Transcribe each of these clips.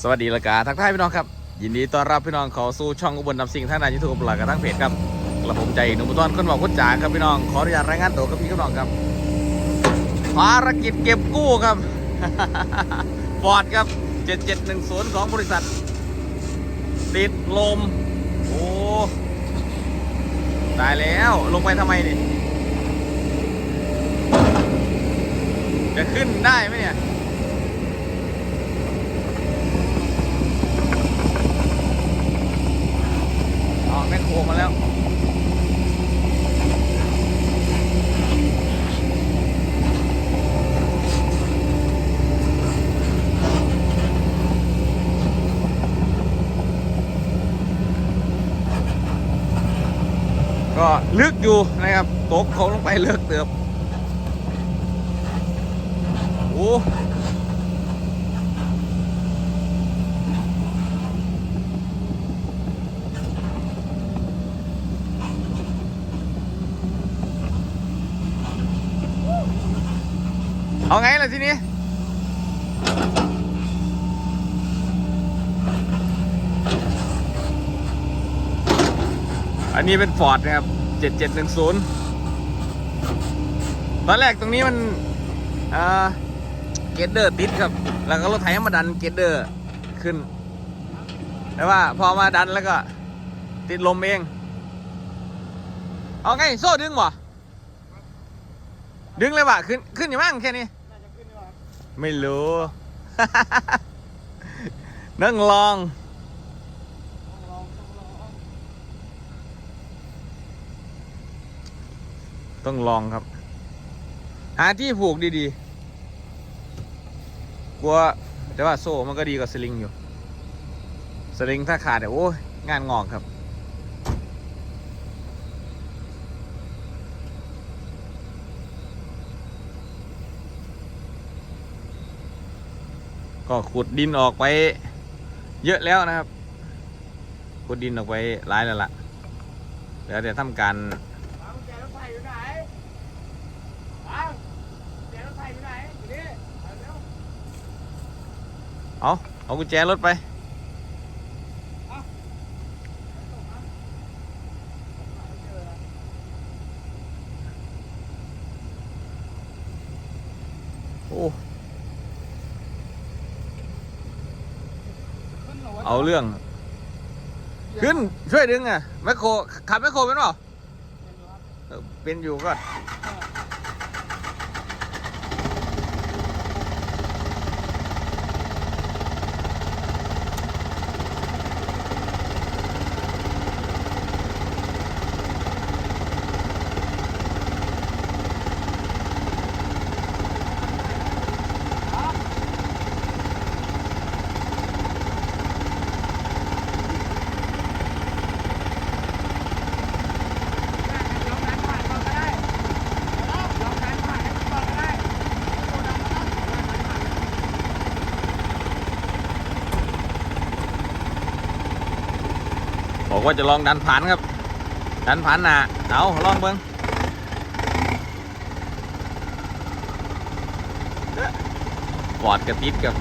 สวัสดีละกาทักทายพี่น้องครับยินดีต้อนรับพี่น้องเข้าสู่ช่องอุบลนำสิ่งท่านนยูทูบหลักกับทั้งเพจครับกระผมใจหนุ่มต้อนคนบอกคนจ๋าครับพี่น้องขออนุญาตรายงานตัวกับพี่กับน้องครับภารกิจเก็บกู้ครับฟอร์ดครับ7710ของบริษัท ติดลมโอ้ตายแล้วลงไปทำไมนี่จะขึ้นได้ไหมเนี่ย แม่โคมาแล้วก็ลึกอยู่นะครับตกเขาลงไปเลิกเติบโอ้ เอาไงล่ะทีนี้อันนี้เป็นฟอร์ดนะครับ7710ตอนแรกตรงนี้มันเกตเดอร์ติดครับ แล้วก็รถไถมาดันเกตเดอร์ขึ้น แต่ว่าพอมาดันแล้วก็ติดลมเอง เอาไง โซ่ดึงบ่ดึงเลยวะขึ้น ขึ้นอยู่มั้งแค่นี้ ไม่รู้ นั่งลอง ต้องลองครับ หาที่ผูกดีๆ กลัว แต่ว่าโซ่มันก็ดีกว่าสลิงอยู่ สลิงถ้าขาดเนี่ยโอ้ยงานงอกครับ ก็ขุดดินออกไปเยอะแล้วนะครับ ขุดดินออกไปหลายแล้วล่ะเดี๋ยวจะทำการเอากุญแจรถไฟอยู่ไหนเอากุญแจรถไปอยู่ไหนอยู่นี่เอาเร็ว เอาเอากุญแจรถไป โอ้ ขึ้น เหรอวะเอาเรื่อง ขึ้นช่วยดึงอะแมคโครขับแมคโครเป็นเปล่าเออเป็นอยู่ก็ ลองดันผ่านก่อนก็ได้ลองดันผ่านให้ก่อนก็ได้โอ้ดันผ่านดันผ่าน บอก ว่าจะลองดันผ่านครับ ดันผ่านหนาเอาลองเบิ้งปอดกระติดกับ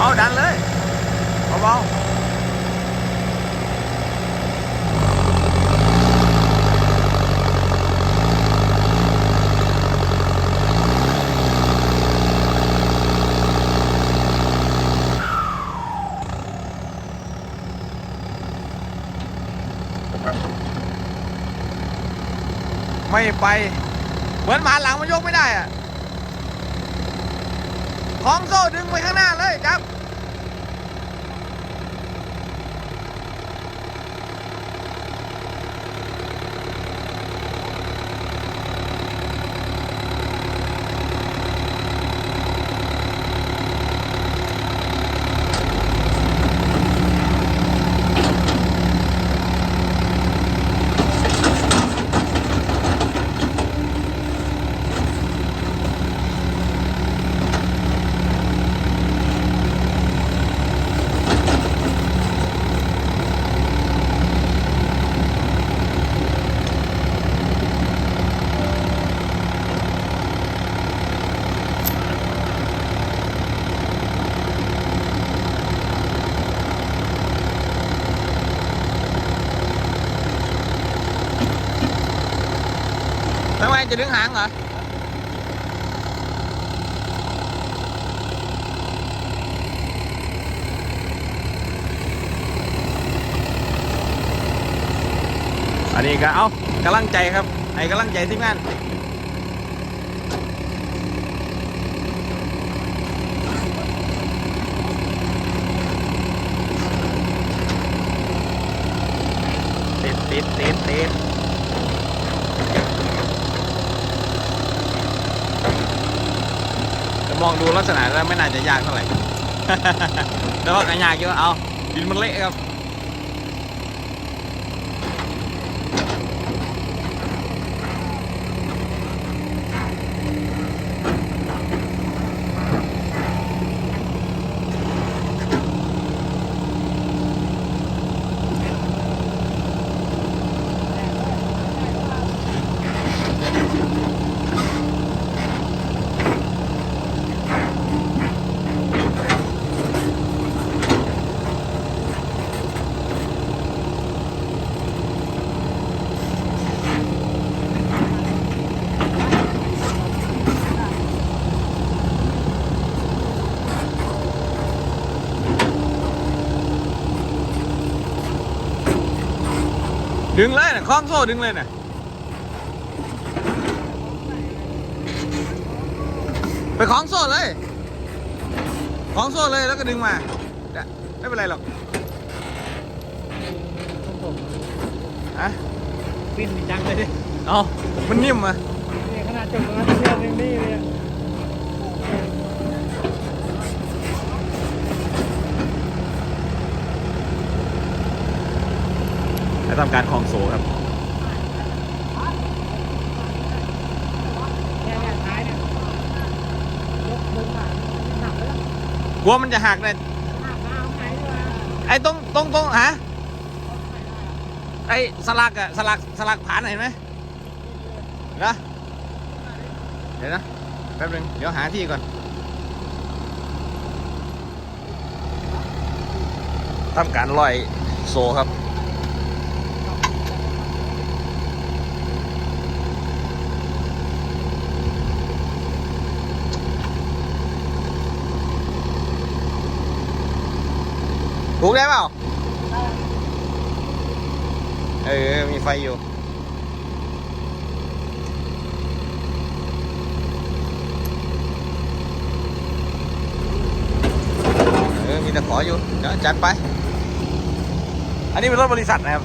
เอาดันเลยเบาๆ ไม่ไป เหมือนหมาหลังมันยกไม่ได้อะของโซ่ดึงไปข้างหน้าเลยครับ จะดึงหางเหรออันนี้ก็เอากำลังใจครับไอ้กำลังใจทีมงานติดติดติดติดแต่ มองดูลักษณะแล้วไม่น่าจะยากเท่าไหร่ แต่ว่าก็ยากอยู่เอาดินมันเละครับ ดึงเลยนะคล้องโซ่ดึงเลยนะไปคล้องโซ่เลยคล้องโซ่เลยแล้วก็ดึงมาเดี๋ยวไม่เป็นไรหรอกฮะปิ้นจังเลยดิเอามันนิ่มอะนี่ขนาดจบแล้วเชื่อมยังนี่เลย ให้ทำการคล้องโซ่ครับ แค่เนี่ยท้ายเนี่ยยกมือมาหักไปแล้ว กลัวมันจะหักเลยหักมาเอาไหนดีกว่าไอ้ตรงตรงตรงฮะไอ้สลักอะสลักสลักผ่านเห็นไหมเดี๋ยวนะเดี๋ยวนะแป๊บนึงเดี๋ยวหาที่ก่อนทำการลอยโซ่ครับ ได้เปล่า เออ มีไฟอยู่ เออ มีแต่ขออยู่ เดี๋ยวจัดไป อันนี้เป็นรถบริษัทนะครับ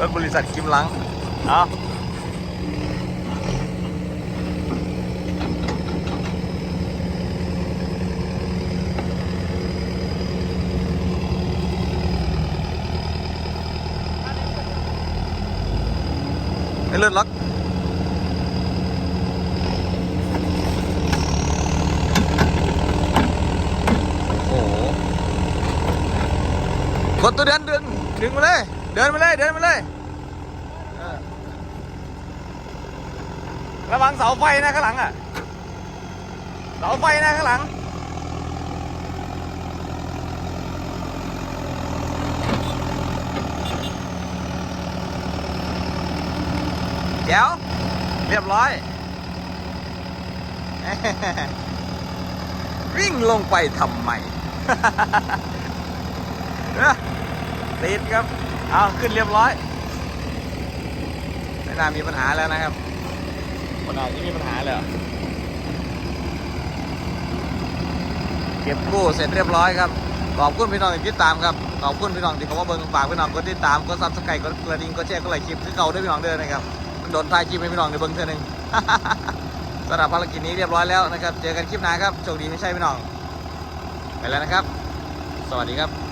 รถบริษัทกิมลัง เอาไม่เลื่อนล็อก โอ้โห กดตัวเดินเดึงดึงมาเลย เดินมาเลย เดินมาเลย ระวังเสาไฟนะข้างหลังอะ เสาไฟนะข้างหลังเดี๋ยวเรียบร้อย วิ่งลงไปทำไม ติดครับ เอาขึ้นเรียบร้อย ไม่น่ามีปัญหาแล้วนะครับคนอาจจะมีปัญหาเลยเหรอเก็บกู้เสร็จเรียบร้อยครับ ขอบคุณพี่น้องที่ติดตามครับ ขอบคุณพี่น้องที่เขามาเบิ่งฝากพี่น้องกดติดตามกดซับสไครต์กดกระดิ่งกดแชร์กดไลค์คลิปที่เก่าด้วยพี่น้องเด้อนะครับมันโดนทายคลิปให้พี่น้องในเบิ่งเท่านึงสำหรับภารกิจนี้เรียบร้อยแล้วนะครับ เจอกันคลิปหน้าครับ โชคดีไม่ใช่พี่น้อง ไปแล้วนะครับ สวัสดีครับ